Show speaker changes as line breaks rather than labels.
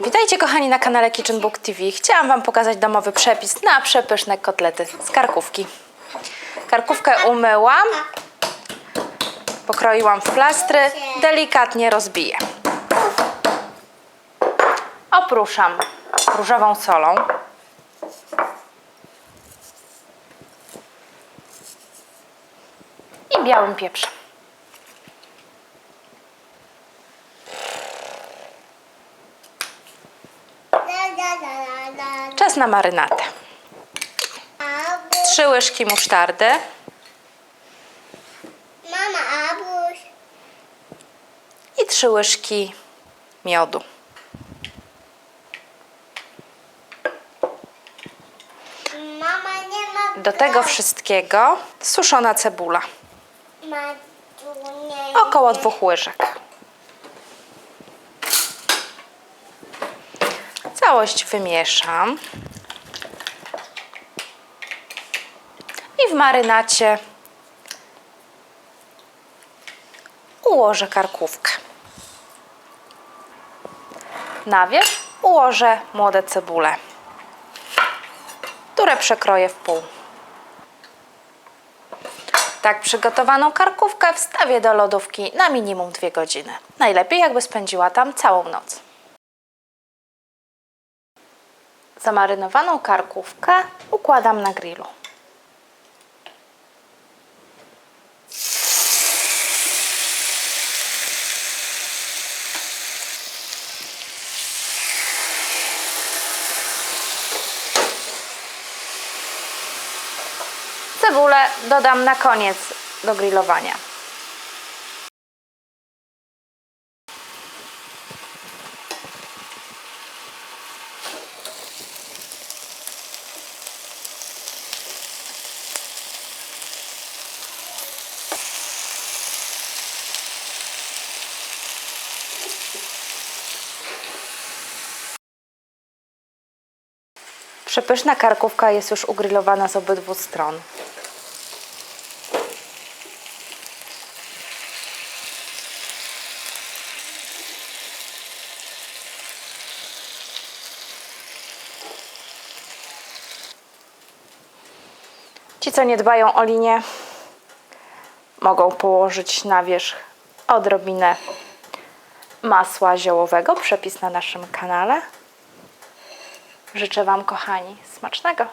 Witajcie kochani na kanale Kitchen Book TV. Chciałam Wam pokazać domowy przepis na przepyszne kotlety z karkówki. Karkówkę umyłam, pokroiłam w plastry, delikatnie rozbiję. Opruszam różową solą. I białym pieprzem. Czas na marynatę. Trzy łyżki musztardy,
Mama, Abuś.
i trzy łyżki miodu. Do tego wszystkiego suszona cebula, około dwóch łyżek. Całość wymieszam. I w marynacie ułożę karkówkę. Na wierzch ułożę młode cebule, które przekroję w pół. Tak przygotowaną karkówkę wstawię do lodówki na minimum 2 godziny. Najlepiej jakby spędziła tam całą noc. Zamarynowaną karkówkę układam na grillu. Cebulę dodam na koniec do grillowania. Przepyszna karkówka jest już ugrillowana z obydwu stron. Ci, co nie dbają o linię, mogą położyć na wierzch odrobinę masła ziołowego. Przepis na naszym kanale. Życzę Wam, kochani, smacznego.